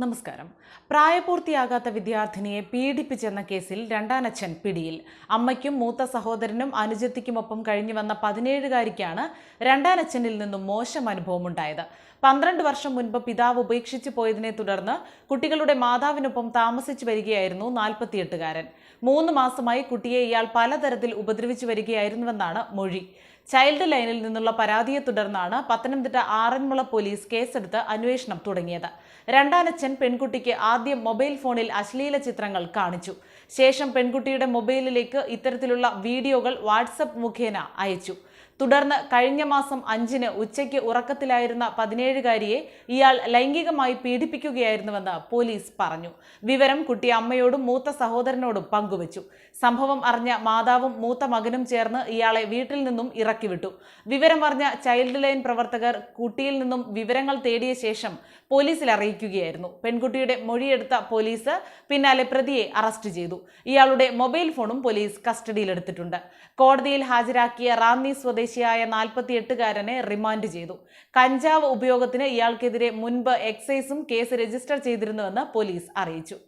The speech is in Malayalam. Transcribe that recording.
നമസ്കാരം. പ്രായപൂർത്തിയാകാത്ത വിദ്യാർത്ഥിനിയെ പീഡിപ്പിച്ചെന്ന കേസിൽ രണ്ടാനച്ഛൻ പിടിയിൽ. അമ്മയ്ക്കും മൂത്ത സഹോദരനും അനുജത്തിക്കുമൊപ്പം കഴിഞ്ഞു വന്ന പതിനേഴുകാരിക്കാണ് രണ്ടാനച്ഛനിൽ നിന്നും മോശം അനുഭവമുണ്ടായത്. പന്ത്രണ്ട് വർഷം മുൻപ് പിതാവ് ഉപേക്ഷിച്ചു പോയതിനെ തുടർന്ന് കുട്ടികളുടെ മാതാവിനൊപ്പം താമസിച്ചു വരികയായിരുന്നു നാൽപ്പത്തിയെട്ടുകാരൻ. മൂന്ന് മാസമായി കുട്ടിയെ ഇയാൾ പലതരത്തിൽ ഉപദ്രവിച്ചു വരികയായിരുന്നുവെന്നാണ് മൊഴി. ചൈൽഡ് ലൈനിൽ നിന്നുള്ള പരാതിയെ തുടർന്നാണ് പത്തനംതിട്ട ആറന്മുള പോലീസ് കേസെടുത്ത് അന്വേഷണം തുടങ്ങിയത്. രണ്ടാനച്ഛൻ പെൺകുട്ടിക്ക് ആദ്യം മൊബൈൽ ഫോണിൽ അശ്ലീല ചിത്രങ്ങൾ കാണിച്ചു. ശേഷം പെൺകുട്ടിയുടെ മൊബൈലിലേക്ക് ഇത്തരത്തിലുള്ള വീഡിയോകൾ വാട്സപ്പ് മുഖേന അയച്ചു. തുടർന്ന് കഴിഞ്ഞ മാസം അഞ്ചിന് ഉച്ചയ്ക്ക് ഉറക്കത്തിലായിരുന്ന പതിനേഴുകാരിയെ ഇയാൾ ലൈംഗികമായി പീഡിപ്പിക്കുകയായിരുന്നുവെന്ന് പോലീസ് പറഞ്ഞു. വിവരം കുട്ടി അമ്മയോടും മൂത്ത സഹോദരനോടും പങ്കുവച്ചു. സംഭവം അറിഞ്ഞ മാതാവും മൂത്ത മകനും ചേർന്ന് ഇയാളെ വീട്ടിൽ നിന്നും ഇറക്കിവിട്ടു. വിവരം അറിഞ്ഞ ചൈൽഡ് ലൈൻ പ്രവർത്തകർ കുട്ടിയിൽ നിന്നും വിവരങ്ങൾ തേടിയ ശേഷം പോലീസിൽ അറിയിക്കുകയായിരുന്നു. പെൺകുട്ടിയുടെ മൊഴിയെടുത്ത പോലീസ് പിന്നാലെ പ്രതിയെ അറസ്റ്റ് ചെയ്തു. ഇയാളുടെ മൊബൈൽ ഫോണും പോലീസ് കസ്റ്റഡിയിലെടുത്തിട്ടുണ്ട്. കോടതിയിൽ ഹാജരാക്കിയ റാന്നി സ്വദേശിയായ നാൽപ്പത്തിയെട്ടുകാരനെ റിമാൻഡ് ചെയ്തു. കഞ്ചാവ് ഉപയോഗത്തിന് ഇയാൾക്കെതിരെ മുൻപ് എക്സൈസും കേസ് രജിസ്റ്റർ ചെയ്തിരുന്നുവെന്ന് പോലീസ് അറിയിച്ചു.